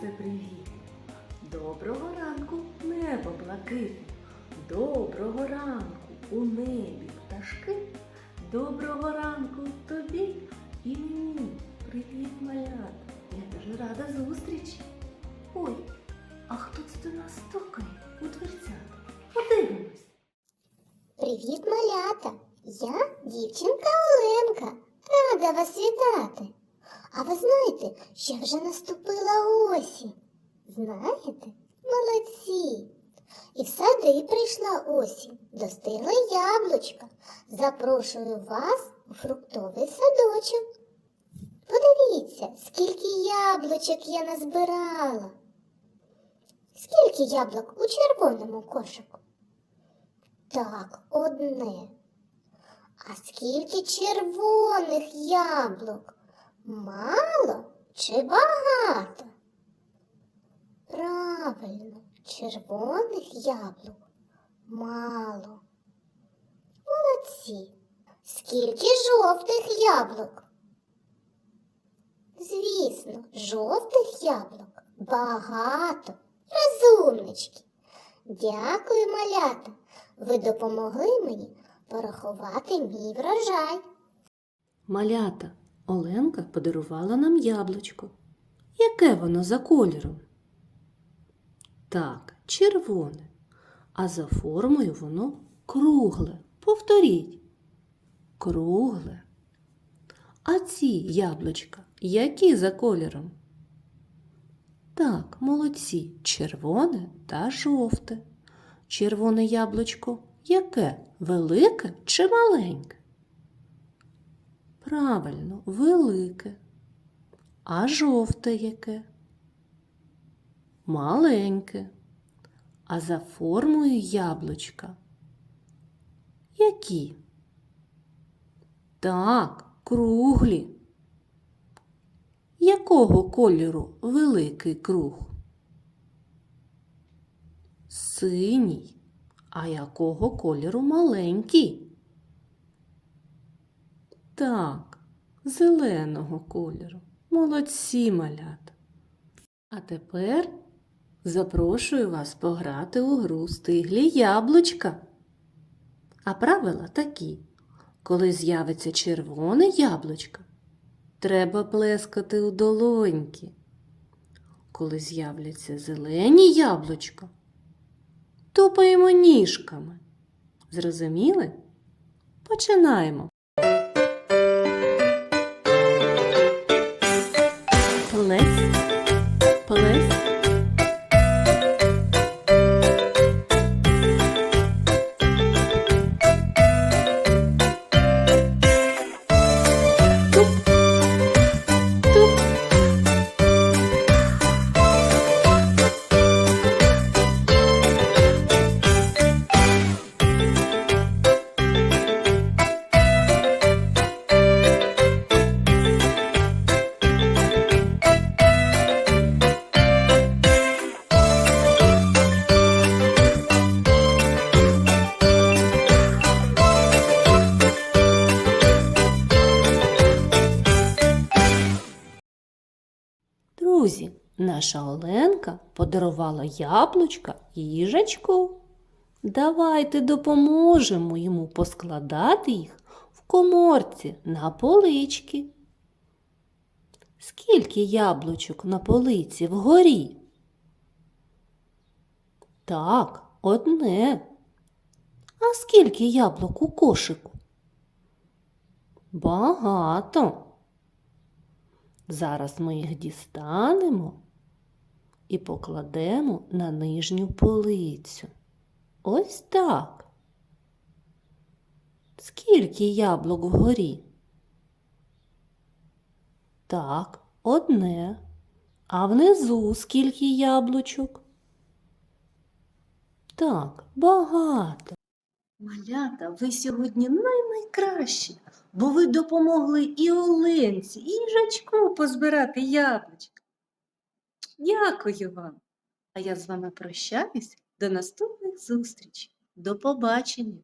сонце привіт. Доброго ранку, небо блакитне. Доброго ранку у небі пташки. Доброго ранку тобі і мені. Привіт, малята. Я дуже рада зустрічі. Ой, а хто це до нас стукає у дверцята? Подивимось. Привіт, малята! Я дівчинка Оленка. Рада вас вітати. А ви знаєте, що вже наступила осінь? Знаєте? Молодці! І в сади прийшла осінь, достигла яблучка. Запрошую вас у фруктовий садочок. Подивіться, скільки яблучок я назбирала. Скільки яблук у червоному кошику? Так, одне. А скільки червоних яблук? Мало чи багато? Правильно, червоних яблук мало. Молодці. Скільки жовтих яблук? Звісно, жовтих яблук багато. Розумнички. Дякую, малята. Ви допомогли мені порахувати мій врожай. Малята, Оленка подарувала нам яблучко. Яке воно за кольором? Так, червоне. А за формою воно кругле. Повторіть. Кругле. А ці яблучка які за кольором? Так, молодці, червоне та жовте. Червоне яблучко яке? Велике чи маленьке? Правильно, велике. А жовте яке? Маленьке. А за формою яблучка? Які? Так, круглі. Якого кольору великий круг? Синій. А якого кольору маленький? Так, зеленого кольору. Молодці малята. А тепер запрошую вас пограти у гру стиглі яблучка. А правила такі. Коли з'явиться червоне яблучко, треба плескати у долоньки. Коли з'являться зелені яблучка, тупаємо ніжками. Зрозуміли? Починаємо. kapalı. Друзі, наша Оленка подарувала яблучка їжачку. Давайте допоможемо йому поскладати їх в коморці на полички. Скільки яблучок на полиці вгорі? Так, одне. А скільки яблук у кошику? Багато. Зараз ми їх дістанемо і покладемо на нижню полицю. Ось так. Скільки яблук вгорі? Так, одне. А внизу скільки яблучок? Так, багато. Малята, ви сьогодні най-найкращі, бо ви допомогли і Оленці, і їжачку позбирати яблучка. Дякую вам. А я з вами прощаюсь до наступних зустрічей. До побачення.